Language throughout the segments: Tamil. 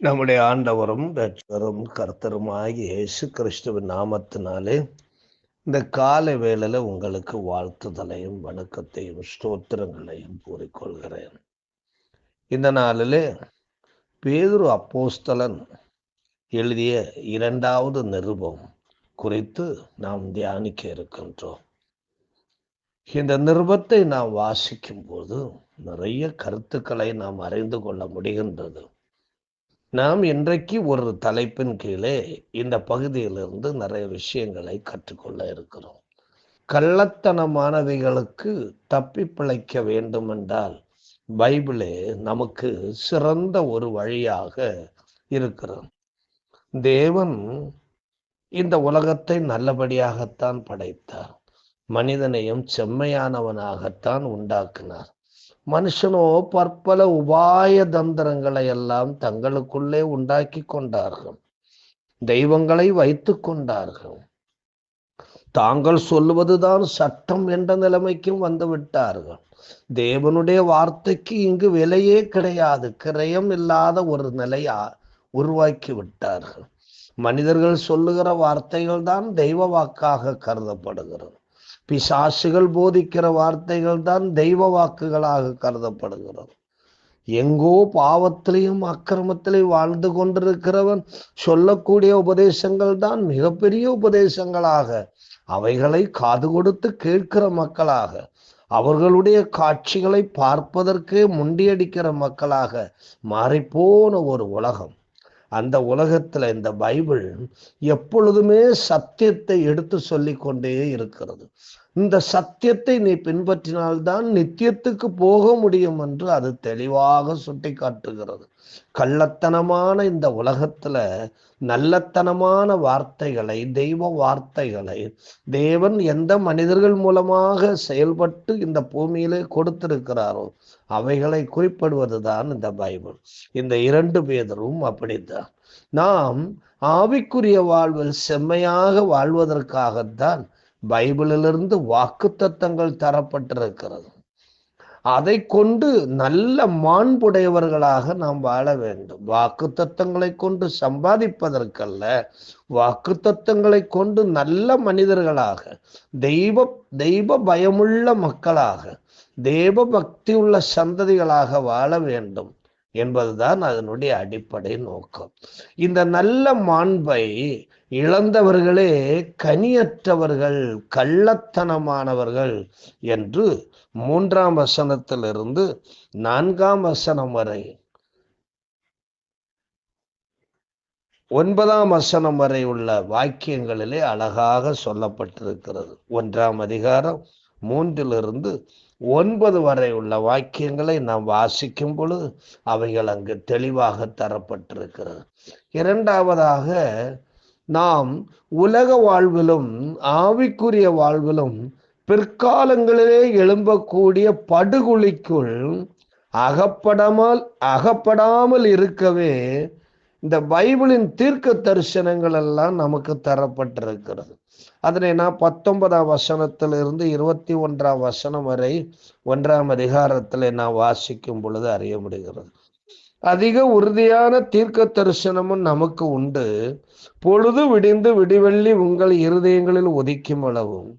நம்முடைய ஆண்டவரும் ரட்சகரும் கர்த்தருமாகிய இயேசு கிறிஸ்துவின் நாமத்தினாலே இந்த காலை வேளையில் உங்களுக்கு வாழ்த்துதலையும் வணக்கத்தையும் ஸ்தோத்திரங்களையும் கூறிக்கொள்கிறேன். இந்த நாளிலே பேதுரு அப்போஸ்தலன் எழுதிய இரண்டாவது நிருபம் குறித்து நாம் தியானிக்க இருக்கின்றோம். இந்த நிருபத்தை நாம் வாசிக்கும் போது நிறைய கருத்துக்களை நாம் அறிந்து கொள்ள முடிகின்றது. நாம் இன்றைக்கு ஒரு தலைப்பின் கீழே இந்த பகுதியிலிருந்து நிறைய விஷயங்களை கற்றுக்கொள்ள இருக்கிறோம். கள்ளத்தனமானவைகளுக்கு தப்பி பிழைக்க வேண்டுமென்றால் பைபிளே நமக்கு சிறந்த ஒரு வழியாக இருக்கிறது. தேவன் இந்த உலகத்தை நல்லபடியாகத்தான் படைத்தார். மனிதனையும் செம்மையானவனாகத்தான் உண்டாக்கினார். மனுஷனோ பற்பல உபாய தந்திரங்களை எல்லாம் தங்களுக்குள்ளே உண்டாக்கி கொண்டார்கள். தெய்வங்களை வைத்து கொண்டார்கள். தாங்கள் சொல்லுவதுதான் சட்டம் என்ற நிலைமைக்கும் வந்து விட்டார்கள். தேவனுடைய வார்த்தைக்கு இங்கு விலையே கிடையாது. கிரயம் இல்லாத ஒரு நிலையா உருவாக்கி விட்டார்கள். மனிதர்கள் சொல்லுகிற வார்த்தைகள் தான் தெய்வ வாக்காக கருதப்படுகிறது. பிசாசுகள் போதிக்கிற வார்த்தைகள் தான் தெய்வ வாக்குகளாக கருதப்படுகிறது. எங்கோ பாவத்திலையும் அக்கிரமத்திலையும் வாழ்ந்து கொண்டிருக்கிறவன் சொல்லக்கூடிய உபதேசங்கள் தான் மிகப்பெரிய உபதேசங்களாக. அவைகளை காது கொடுத்து கேட்கிற மக்களாக. அவர்களுடைய காட்சிகளை பார்ப்பதற்கே முண்டியடிக்கிற மக்களாக மாறிப்போன ஒரு உலகம். அந்த உலகத்துல இந்த பைபிள் எப்பொழுதுமே சத்தியத்தை எடுத்து சொல்லி கொண்டே இருக்கிறது. இந்த சத்தியத்தை நீ பின்பற்றினால்தான் நித்தியத்துக்கு போக முடியும் என்று அது தெளிவாக சுட்டி காட்டுகிறது கள்ளத்தனமான இந்த உலகத்துல நல்லத்தனமான வார்த்தைகளை தெய்வ வார்த்தைகளை தேவன் எந்த மனிதர்கள் மூலமாக செயல்பட்டு இந்த பூமியிலே கொடுத்திருக்கிறாரோ அவைகளை குறிப்பிடுவதுதான் இந்த பைபிள். இந்த இரண்டு பேதரும் அப்படித்தான். நாம் ஆவிக்குரிய வாழ்வில் செம்மையாக வாழ்வதற்காகத்தான் பைபிளிலிருந்து வாக்கு தத்தங்கள் தரப்பட்டிருக்கிறது. அதை கொண்டு நல்ல மாண்புடையவர்களாக நாம் வாழ வேண்டும். வாக்கு தத்தங்களை கொண்டு சம்பாதிப்பதற்கல்ல வாக்கு தத்தங்களை கொண்டு நல்ல மனிதர்களாக தெய்வ தெய்வ பயமுள்ள மக்களாக தேவ பக்தி உள்ள சந்ததிகளாக வாழ வேண்டும் என்பதுதான் அதனுடைய அடிப்படை நோக்கம். இந்த நல்ல மாண்பை இழந்தவர்களே கனியற்றவர்கள் கள்ளத்தனமானவர்கள் என்று மூன்றாம் வசனத்திலிருந்து நான்காம் வசனம் வரை ஒன்பதாம் வசனம் வரை உள்ள வாக்கியங்களிலே அழகாக சொல்லப்பட்டிருக்கிறது. ஒன்றாம் அதிகாரம் மூன்றிலிருந்து ஒன்பது வரை உள்ள வாக்கியங்களை நாம் வாசிக்கும் பொழுது அவைகள் அங்கு தெளிவாக தரப்பட்டிருக்கிறது. இரண்டாவதாக நாம் உலக வாழ்விலும் ஆவிக்குரிய வாழ்விலும் பிற்காலங்களிலே எழும்பக்கூடிய படுகொலிக்குள் அகப்படாமல் அகப்படாமல் இருக்கவே இந்த பைபிளின் தீர்க்க தரிசனங்கள் எல்லாம் நமக்கு தரப்பட்டிருக்கிறது. அதனை நான் பத்தொன்பதாம் வசனத்திலிருந்து இருபத்தி ஒன்றாம் வசனம் வரை ஒன்றாம் அதிகாரத்தில் நான் வாசிக்கும் பொழுது அறிய முடிகிறது. அதிக உறுதியான தீர்க்க தரிசனமும் நமக்கு உண்டு. பொழுது விடிந்து விடிவெள்ளி உங்கள் இருதயங்களில் ஒதுக்கும் அளவும்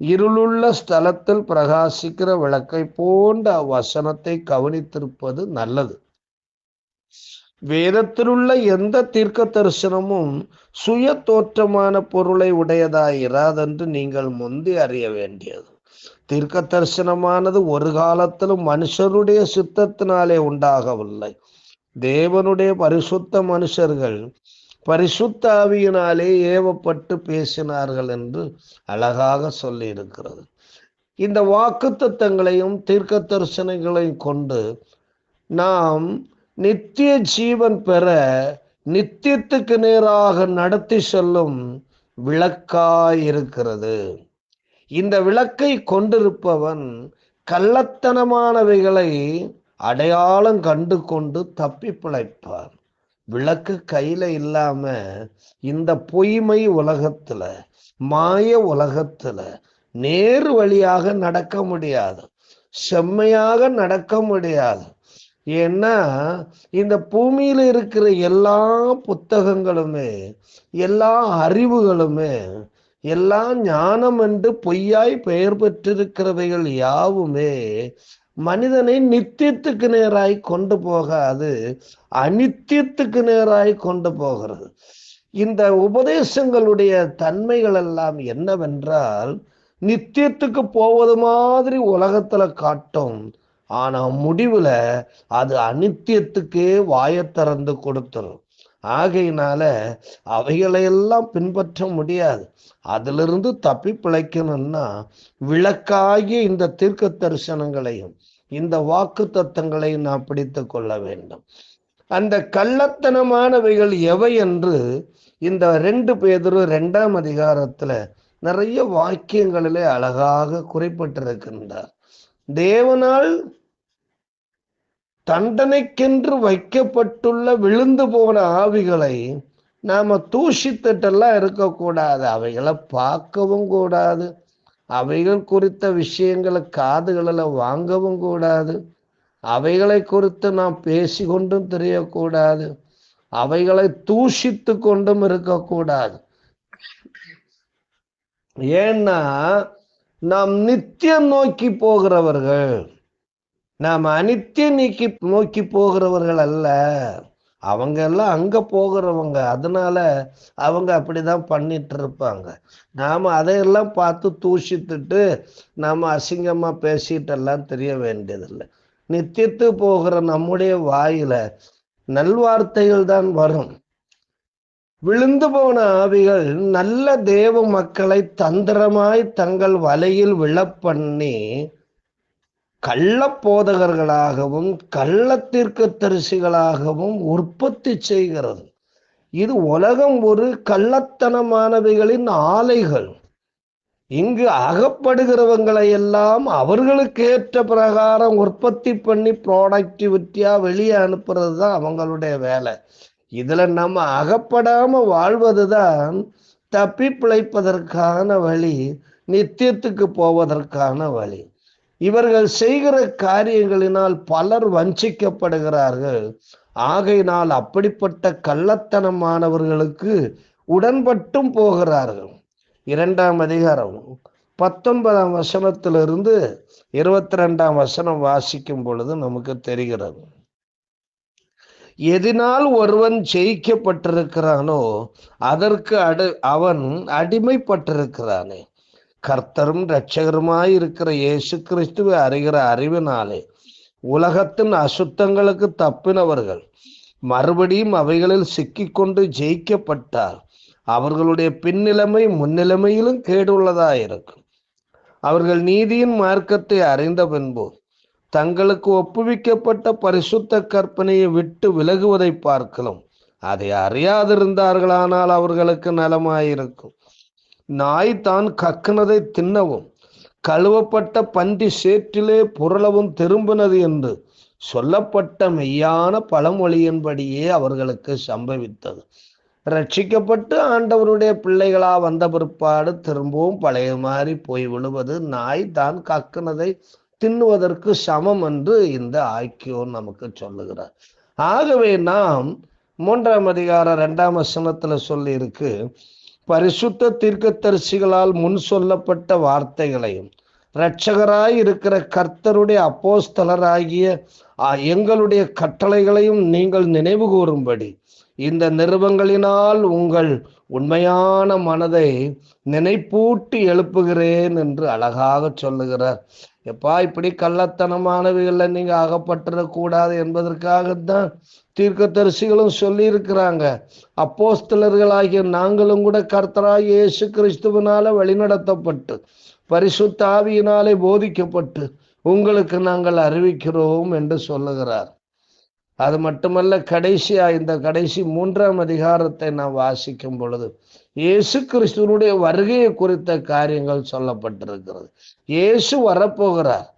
இருளுள்ள ஸ்தலத்தில் பிரகாசிக்கிற விளக்கை போன்ற வசனத்தை கவனித்திருப்பது நல்லது. வேதத்திலுள்ள எந்த தீர்க்க தரிசனமும் சுய தோற்றமான பொருளை உடையதாயிராதென்று நீங்கள் முந்தி அறிய வேண்டியது. தீர்க்க தரிசனமானது ஒரு காலத்திலும் மனுஷருடைய சித்தத்தினாலே உண்டாகவில்லை. தேவனுடைய பரிசுத்த மனுஷர்கள் பரிசுத்த ஆவியினாலே ஏவப்பட்டு பேசினார்கள் என்று அழகாக சொல்லி இருக்கிறது இந்த வாக்கு தத்தங்களையும் தீர்க்க தரிசனங்களையும் கொண்டு நாம் நித்திய ஜீவன் பெற நித்தியத்துக்கு நேராக நடத்தி செல்லும் விளக்காயிருக்கிறது இந்த விளக்கை கொண்டிருப்பவன் கள்ளத்தனமானவைகளை அடையாளம் கண்டு கொண்டு தப்பி பிழைப்பார் விளக்கு கையில இல்லாம இந்த பொய்மை உலகத்துல மாய உலகத்துல நேர் வழியாக நடக்க முடியாது. செம்மையாக நடக்க முடியாது. ஏன்னா இந்த பூமியில இருக்கிற எல்லா புத்தகங்களுமே எல்லா அறிவுகளுமே எல்லாம் ஞானம் என்று பொய்யாய் பெயர் பெற்றிருக்கிறவைகள் யாவுமே மனிதனை நித்தியத்துக்கு நேராய் கொண்டு போகாது அனித்தியத்துக்கு நேராய் கொண்டு போகிறது. இந்த உபதேசங்களுடைய தன்மைகள் எல்லாம் என்னவென்றால் நித்தியத்துக்கு போவது மாதிரி உலகத்துல காட்டும். ஆனா முடிவுல அது அனித்தியத்துக்கே வாயை திறந்து கொடுத்துரும். ஆகையினால அவைகளையெல்லாம் பின்பற்ற முடியாது. அதிலிருந்து தப்பி பிழைக்கணும்னா விளக்காகிய இந்த தீர்க்க தரிசனங்களையும் இந்த வாக்கு தத்தங்களையும் நான் பிடித்து கொள்ள வேண்டும். அந்த கள்ளத்தனமானவைகள் எவை என்று இந்த ரெண்டு பேதரும் ரெண்டாம் அதிகாரத்துல நிறைய வாக்கியங்களிலே அழகாக குறிப்பிட்டிருக்கின்றார். தேவனால் தண்டனைக்கென்று வைக்கப்பட்டுள்ள விழுந்து போன ஆவிகளை நாம தூஷித்துட்டெல்லாம் இருக்கக்கூடாது. அவைகளை பார்க்கவும் கூடாது. அவைகள் குறித்த விஷயங்களை காதுகளில் வாங்கவும் கூடாது. அவைகளை குறித்து நாம் பேசி கொண்டும் தெரியக்கூடாது. அவைகளை தூஷித்து கொண்டும் இருக்கக்கூடாது. ஏன்னா நாம் நித்தியம் நோக்கி போகிறவர்கள். நாம் அனித்தியம் நீக்கி நோக்கி போகிறவர்கள் அல்ல. அவங்க எல்லாம் அங்க போகிறவங்க. அதனால அவங்க அப்படிதான் பண்ணிட்டு இருப்பாங்க. நாம அதையெல்லாம் பார்த்து தூஷித்துட்டு நாம அசிங்கமா பேசிட்டு எல்லாம் தெரிய வேண்டியதில்லை. நித்தியத்து போகிற நம்முடைய வாயில நல்வார்த்தைகள் தான் வரும். விழுந்து போன ஆவிகள் நல்ல தேவ மக்களை தந்திரமாய் தங்கள் வலையில் விழப்பண்ணி பண்ணி போதகர்களாகவும் கள்ளத்திற்கு தரிசிகளாகவும் உற்பத்தி செய்கிறது. இது உலகம் ஒரு கள்ளத்தனமானவைகளின் ஆலைகள். இங்கு அகப்படுகிறவங்களை எல்லாம் அவர்களுக்கு ஏற்ற பிரகாரம் உற்பத்தி பண்ணி ப்ராடக்டிவிட்டியா வெளியே அனுப்புறது தான் அவங்களுடைய வேலை. இதுல நம்ம அகப்படாம வாழ்வதுதான் தப்பி பிழைப்பதற்கான வழி நித்தியத்துக்கு போவதற்கான வழி. இவர்கள் செய்கிற காரியங்களினால் பலர் வஞ்சிக்கப்படுகிறார்கள். ஆகையினால் அப்படிப்பட்ட கள்ளத்தனமானவர்களுக்கு உடன்பட்டும் போகிறார்கள். இரண்டாம் அதிகாரம் பத்தொன்பதாம் வசனத்திலிருந்து இருபத்தி ரெண்டாம் வசனம் வாசிக்கும் பொழுது நமக்கு தெரிகிறது. எதினால் ஒருவன் ஜெயிக்கப்பட்டிருக்கிறானோ அதற்கு அடு அவன் அடிமைப்பட்டிருக்கிறானே. கர்த்தரும் இரட்சகருமாய் இருக்கிற இயேசு கிறிஸ்துவை அறிகிற அறிவினாலே உலகத்தின் அசுத்தங்களுக்கு தப்பினவர்கள் மறுபடியும் அவைகளில் சிக்கிக்கொண்டு ஜெயிக்கப்பட்டார். அவர்களுடைய பின்னிலைமை முன்னிலைமையிலும் கேடுள்ளதாயிருக்கும். அவர்கள் நீதியின் மார்க்கத்தை அறிந்த பின்பு தங்களுக்கு ஒப்புவிக்கப்பட்ட பரிசுத்த கற்பனையை விட்டு விலகுவதை பார்க்கலாம். அதை அறியாதிருந்தார்களானால் அவர்களுக்கு நலமாயிருக்கும். நாய் தான் கக்குனதை தின்னவும் கழுவப்பட்ட பன்றி சேற்றிலே புரளவும் திரும்பினது என்று சொல்லப்பட்ட மெய்யான பழமொழியின்படியே அவர்களுக்கு சம்பவித்தது. ரட்சிக்கப்பட்டு ஆண்டவருடைய பிள்ளைகளா வந்த பிற்பாடு திரும்பவும் பழைய மாதிரி போய் விழுவது நாய் தான் கக்குனதை தின்னுவதற்கு சமம் என்று இந்த ஆக்கியோன் நமக்கு சொல்லுகிறார். ஆகவே நாம் மூன்றாம் அதிகாரம் இரண்டாம் வசனத்துல சொல்லி இருக்கு பரிசுத்த தீர்க்கதரிசிகளால் முன் சொல்லப்பட்ட வார்த்தைகளையும் இரட்சகராய் இருக்கிற கர்த்தருடைய அப்போஸ்தலராகிய எங்களுடைய கட்டளைகளையும் நீங்கள் நினைவு கூறும்படி இந்த நிறுவங்களினால் உங்கள் உண்மையான மனதை நினைப்பூட்டி எழுப்புகிறேன் என்று அழகாக சொல்லுகிறார். எப்பா இப்படி கள்ளத்தனமானவைகளில் நீங்க அகப்பட்டுறக்கூடாது என்பதற்காகத்தான் தீர்க்கதரிசிகளும் சொல்லியிருக்கிறாங்க. அப்போஸ்தலர்களாகிய நாங்களும் கூட கர்த்தராய் இயேசு கிறிஸ்துவனால வழிநடத்தப்பட்டு பரிசுத்த ஆவியினாலே போதிக்கப்பட்டு உங்களுக்கு நாங்கள் அறிவிக்கிறோம் என்று சொல்லுகிறார். அது மட்டுமல்ல கடைசியா இந்த கடைசி மூன்றாம் அதிகாரத்தை நாம் வாசிக்கும் பொழுது இயேசு கிறிஸ்துவனுடைய வருகையை குறித்த காரியங்கள் சொல்லப்பட்டிருக்கிறது. இயேசு வரப்போகிறார்.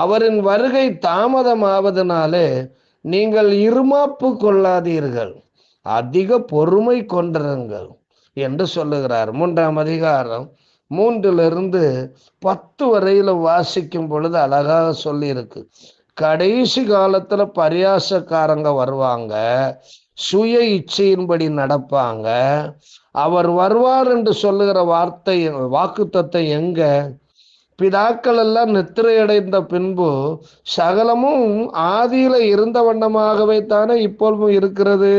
அவரின் வருகை தாமதமாவதனாலே நீங்கள் இருமாப்பு கொள்ளாதீர்கள். அதிக பொறுமை கொண்டிருங்கள் என்று சொல்லுகிறார். மூன்றாம் அதிகாரம் மூன்றிலிருந்து பத்து வரையில வாசிக்கும் பொழுது அழகாக சொல்லியிருக்கு. கடைசி காலத்துல பரியாசக்காரங்க வருவாங்க. சுய இச்சையின்படி நடப்பாங்க. அவர் வருவார் என்று சொல்லுகிற வார்த்தை வாக்குத்தத்தை எங்க? பிதாக்கள் எல்லாம் நித்திரையடைந்த பின்பு சகலமும் ஆதியில இருந்த வண்ணமாகவே தானே இப்பொழுதும் இருக்கிறது.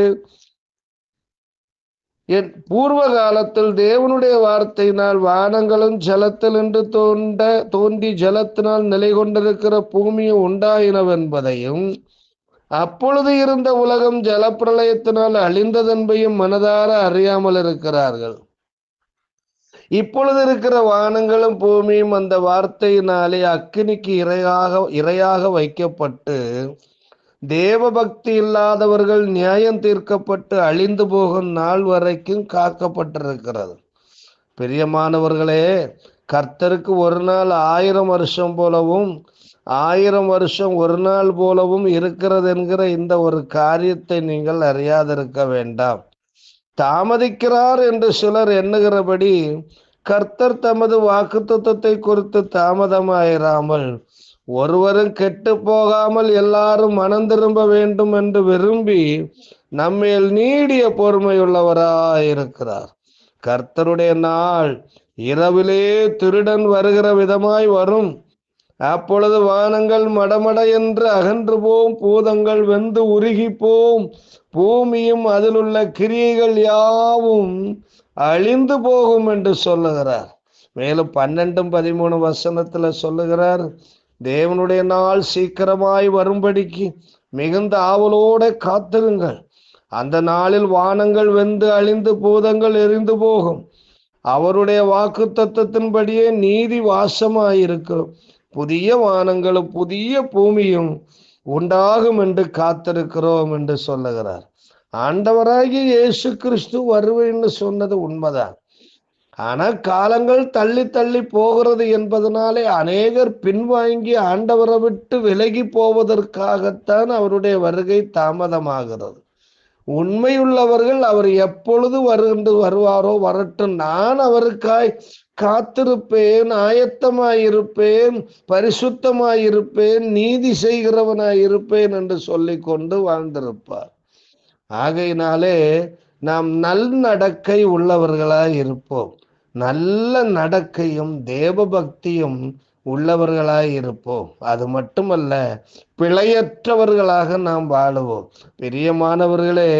என் பூர்வ காலத்தில் தேவனுடைய வார்த்தையினால் வானங்களும் ஜலத்தில் என்று தோன்ற தோன்றி ஜலத்தினால் நிலை கொண்டிருக்கிற பூமியும் உண்டாயினவென்பதையும் அப்பொழுது இருந்த உலகம் ஜலப்பிரளயத்தினால் அழிந்ததென்பையும் மனதார அறியாமல் இருக்கிறார்கள் இப்பொழுது இருக்கிற வானங்களும் பூமியும் அந்த வார்த்தையினாலே அக்கினிக்கு இரையாக இரையாக வைக்கப்பட்டு தேவ பக்தி இல்லாதவர்கள் நியாயம் தீர்க்கப்பட்டு அழிந்து போகும் நாள் வரைக்கும் காக்கப்பட்டிருக்கிறது. பிரியமானவர்களே கர்த்தருக்கு ஒரு நாள் ஆயிரம் வருஷம் போலவும் ஆயிரம் வருஷம் ஒரு நாள் போலவும் இருக்கிறது என்கிற இந்த ஒரு காரியத்தை நீங்கள் அறியாதிருக்க வேண்டாம். தாமதிக்கிறார் என்று சிலர் எண்ணுகிறபடி கர்த்தர் தமது வாக்குத்தத்தை குறித்து தாமதமாயிராமல் ஒருவரும் கெட்டு போகாமல் எல்லாரும் மனம் திரும்ப வேண்டும் என்று விரும்பி நம்மேல் நீடிய பொறுமையுள்ளவராயிருக்கிறார். கர்த்தருடைய நாள் இரவிலே திருடன் வருகிற விதமாய் வரும். அப்பொழுது வானங்கள் மடமட என்று அகன்று போம் பூதங்கள் வெந்து உருகி போம் பூமியும் அதில் உள்ள கிரியைகள் யாவும் அழிந்து போகும் என்று சொல்லுகிறார். மேலும் பன்னெண்டும் பதிமூணு வசனத்துல சொல்லுகிறார் தேவனுடைய நாள் சீக்கிரமாய் வரும்படிக்கு மிகுந்த ஆவலோட காத்திருங்கள். அந்த நாளில் வானங்கள் வெந்து அழிந்து பூதங்கள் எரிந்து போகும். அவருடைய வாக்கு தத்துவத்தின்படியே நீதி வாசமாயிருக்கும். புதிய வானங்களும் புதிய பூமியும் உண்டாகும் என்று காத்திருக்கிறோம் என்று சொல்லுகிறார். ஆண்டவராகிய இயேசு கிறிஸ்து வருவேன்னு சொன்னது உண்மைதான். ஆனா காலங்கள் தள்ளி தள்ளி போகிறது என்பதனாலே அநேகர் பின்வாங்கி ஆண்டவரை விட்டு விலகி போவதற்காகத்தான் அவருடைய வருகை தாமதமாகிறது. உண்மையுள்ளவர்கள் அவர் எப்பொழுது வருகின்ற வருவாரோ வரட்டும். நான் அவருக்காய் காத்திருப்பேன் ஆயத்தமாயிருப்பேன் பரிசுத்தமாயிருப்பேன் நீதி செய்கிறவனாயிருப்பேன் என்று சொல்லி கொண்டு வாழ்ந்திருப்பார். ஆகையினாலே நாம் நல் நடக்கை உள்ளவர்களாய் இருப்போம் நல்ல நடக்கையும் தேவபக்தியும் உள்ளவர்களாய் இருப்போம். அது மட்டுமல்ல பிழையற்றவர்களாக நாம் வாழுவோம். பிரியமானவர்களே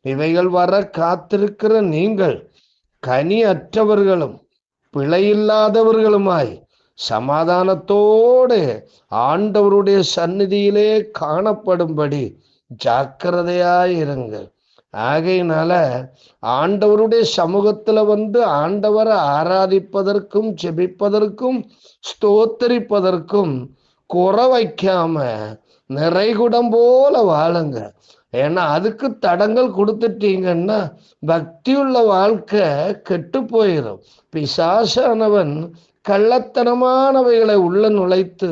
இவைகள் வர காத்திருக்கிற நீங்கள் கனி அற்றவர்களும் பிழையில்லாதவர்களுமாய் சமாதானத்தோடு ஆண்டவருடைய சந்நிதியிலே காணப்படும்படி ஜாக்கிரதையாயிருங்கள் ஆகையினால ஆண்டவருடைய சமூகத்துல வந்து ஆண்டவரை ஆராதிப்பதற்கும் செபிப்பதற்கும் ஸ்தோத்தரிப்பதற்கும் குறை வைக்காம நிறைகுடம் போல வாழுங்க. ஏன்னா அதுக்கு தடங்கள் கொடுத்துட்டீங்கன்னா பக்தியுள்ள வாழ்க்கை கெட்டு போயிடும் பிசாசானவன் கள்ளத்தனமானவைகளை உள்ள நுழைத்து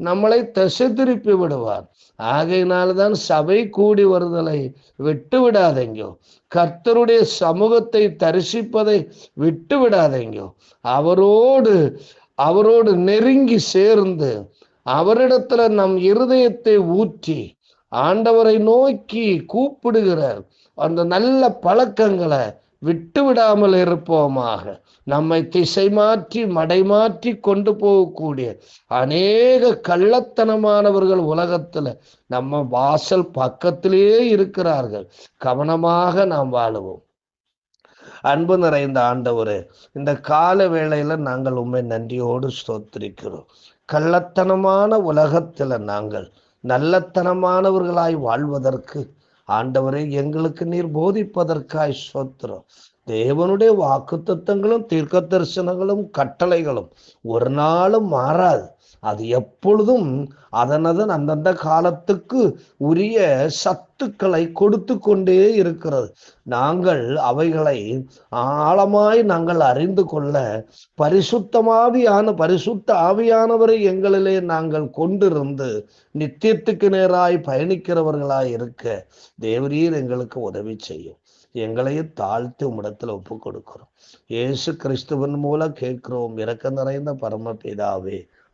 நம்மளை திசை திருப்பி விடுவார். ஆகையினால்தான் சபை கூடி வருதலை விட்டு விடாதீங்கோ கர்த்தருடைய சமூகத்தை தரிசிப்பதை விட்டு விடாதீங்கோ அவரோடு அவரோடு நெருங்கி சேர்ந்து அவரிடத்துல நம் இருதயத்தை ஊற்றி ஆண்டவரை நோக்கி கூப்பிடுகிற அந்த நல்ல பழக்கங்களை விட்டு விடாமல் இருப்போமாக. நம்மை திசை மாற்றி மடை மாற்றி கொண்டு போகக்கூடிய அநேக கள்ளத்தனமானவர்கள் உலகத்துல நம்ம வாசல் பக்கத்திலேயே இருக்கிறார்கள். கவனமாக நாம் வாழுவோம். அன்பு நிறைந்த ஆண்டவரே இந்த கால வேளையில நாங்கள் உண்மை நன்றியோடு ஸ்தோத்திரிக்கிறோம். கள்ளத்தனமான உலகத்துல நாங்கள் நல்லத்தனமானவர்களாய் வாழ்வதற்கு ஆண்டவரை எங்களுக்கு நீர் போதிப்பதற்காய் சோத்திரம் தேவனுடைய வாக்கு தத்துவங்களும் தீர்க்க தரிசனங்களும் கட்டளைகளும் ஒரு நாளும் மாறாது. அது எப்பொழுதும் அதனதன் அந்தந்த காலத்துக்கு உரிய சத்துக்களை கொடுத்து கொண்டே இருக்கிறது. நாங்கள் அவைகளை ஆழமாய் நாங்கள் அறிந்து கொள்ள பரிசுத்தமாவியான பரிசுத்த ஆவியானவரை எங்களிலே நாங்கள் கொண்டிருந்து நித்தியத்துக்கு நேராய் பயணிக்கிறவர்களாய் இருக்க தேவரீர் எங்களுக்கு உதவி செய்யும். எங்களையும் தாழ்த்தி உம்மிடத்தில் ஒப்பு கொடுக்கிறோம் இயேசு கிறிஸ்துவன் மூலம் கேட்கிறோம். இறக்க நிறைந்த பரமபிதாவே